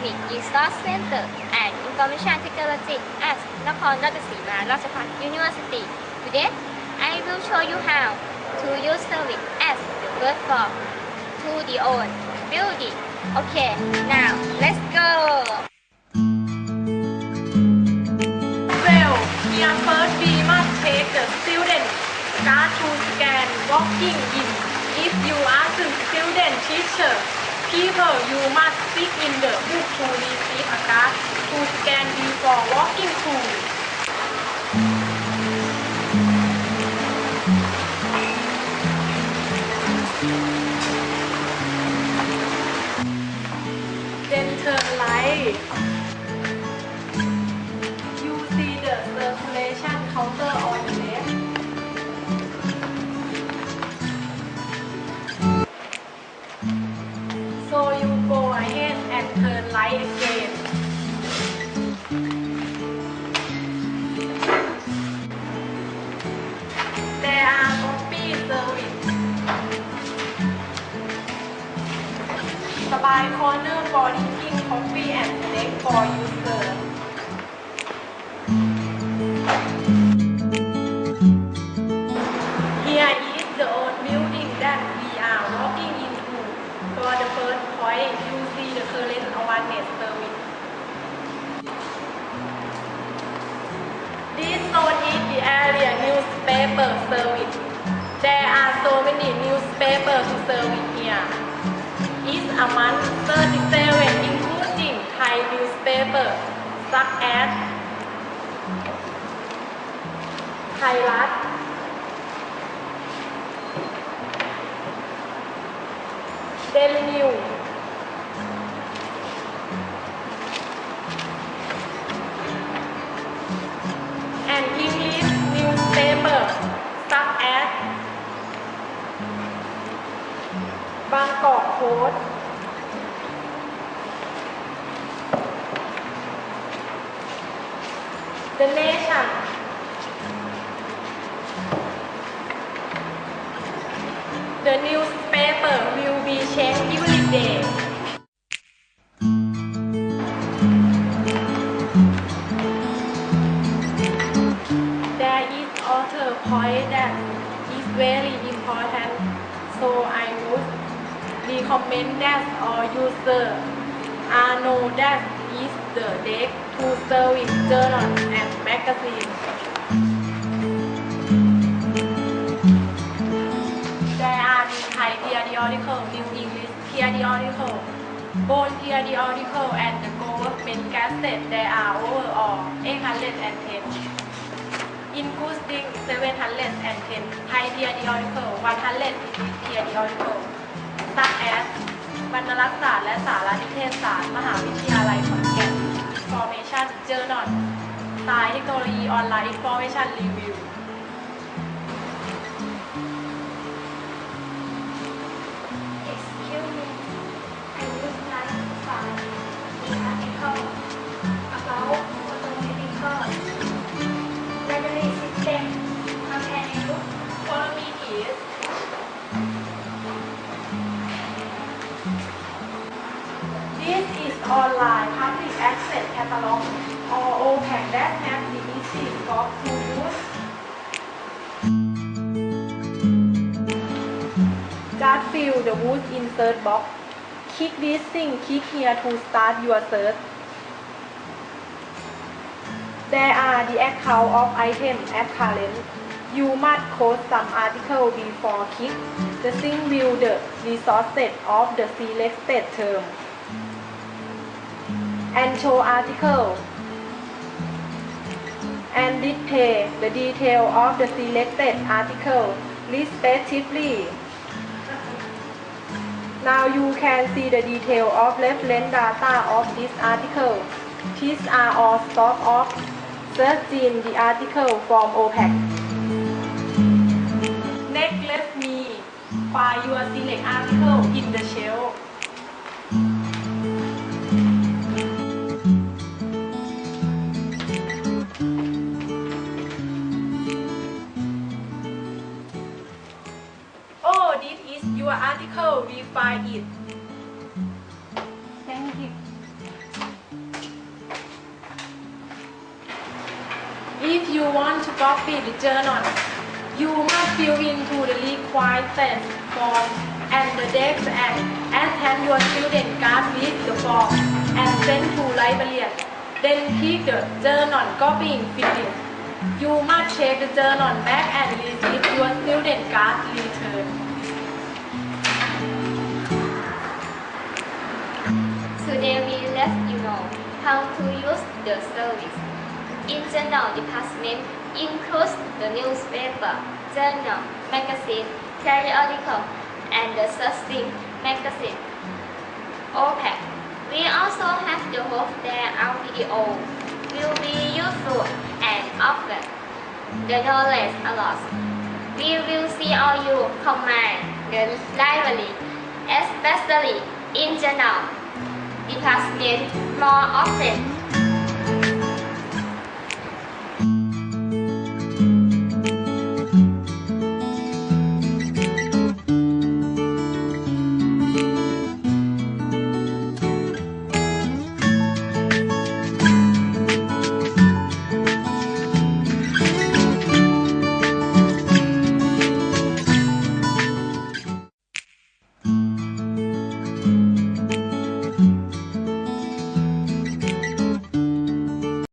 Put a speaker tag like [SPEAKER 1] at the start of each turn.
[SPEAKER 1] Academic Resource Center and Information Technology at Nakhon Ratchasima Rajabhat University. Today, I will show you how to use service as the first floor to the own building. Okay, now let's go.
[SPEAKER 2] Well, here first we must take the student card to scan walking in. If you ask the student teacher, people you must speak in You see the circulation counter on the left สบายคอร์เนอร์บอดี้ coffee and snack for user. Here is the old building that we are walking into. For the first point, you see the current awareness service. This zone is the area newspaper service. There are so many newspapers to service here. Each a month 37 including paper such as ไทยรัฐ Daily News บางกอกโพสต์ The Nation, The newspaper will be changed every day. There is other point that is very important, so I would recommend that all user are know that is the deck to service journal กกาซีนแดอาร์ดีไทยเพียร์ดิออริเคิลนิวอิงลิสเพียร์ดิออริเคิลโบนเพียร์ดิออริเคิลแอนด์เดอะโกเวอร์เมนแกสเต็แดอาร์โอเวอร์ออลเอ็กฮันเลดแอนด์เทน including 710 high tier theoretical 100 tier theoretical ตักแอสบรรลักษศาสตร์และสารนิเทศศาสตร์ มหาวิทยาลัยขอนแก่นฟอ formation journal ตายเทคโนโลยีออนไลน์ information review ออนไลน์ Public Access Catalog or OPAC that has the easy to use Just fill the wood insert box. Click this thing, click here to start your search. There are the account of item at current. You must code some article before click. The thing will the resources of the selected term. And show article. And display the detail of the selected article respectively. Now you can see the detail of reference data of this article. These are all stock of searching the article from OPAC. Next, let me find your select article in the shelf. is your article, we find it. Thank you. If you want to copy the journal, you must fill into the required form and the desk and attend your student card with the form and send to librarian. Then keep the journal copying field. You must check the journal back and receive your student card return.
[SPEAKER 1] Today we let you know how to use the service. In Internal department includes the newspaper, journal, magazine, periodical, and the searching magazine. OPEC. We also have the hope that our video will be useful and often the knowledge a lot. We will see all you command the library, especially in journal department more often